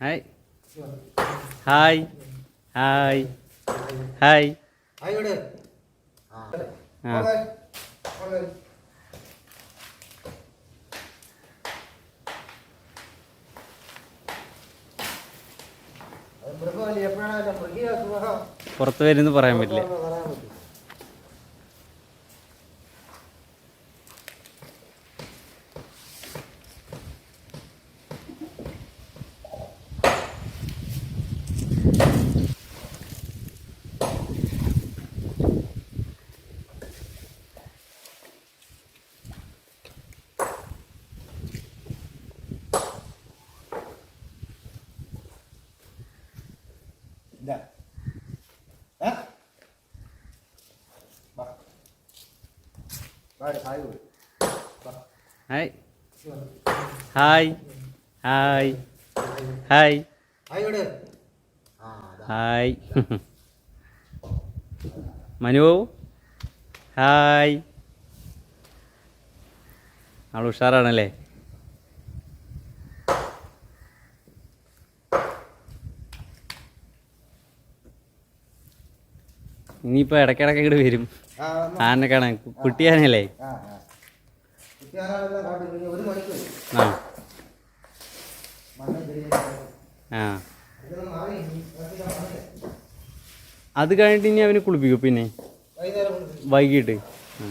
Hi hi hi hi ആ പുറത്ത് വരുമെന്ന് പറയാൻ പറ്റില്ല. പറയാൻ പറ്റും ഇതാ. ഏ? വാ. വാ hi hi. Hi. Hi. Hi. Manu hi. ആൾ ഉഷാറാണല്ലേ? ഇനിയിപ്പോൾ ഇടയ്ക്കിടയ്ക്ക് ഇങ്ങോട്ട് വരും. ആനെ കാണാൻ. കുട്ടിയാനല്ലേ? ആ? അത് കഴിഞ്ഞിട്ട് ഇനി അവന് കുളിപ്പിക്കും പിന്നെ? വൈകിട്ട്. ആ.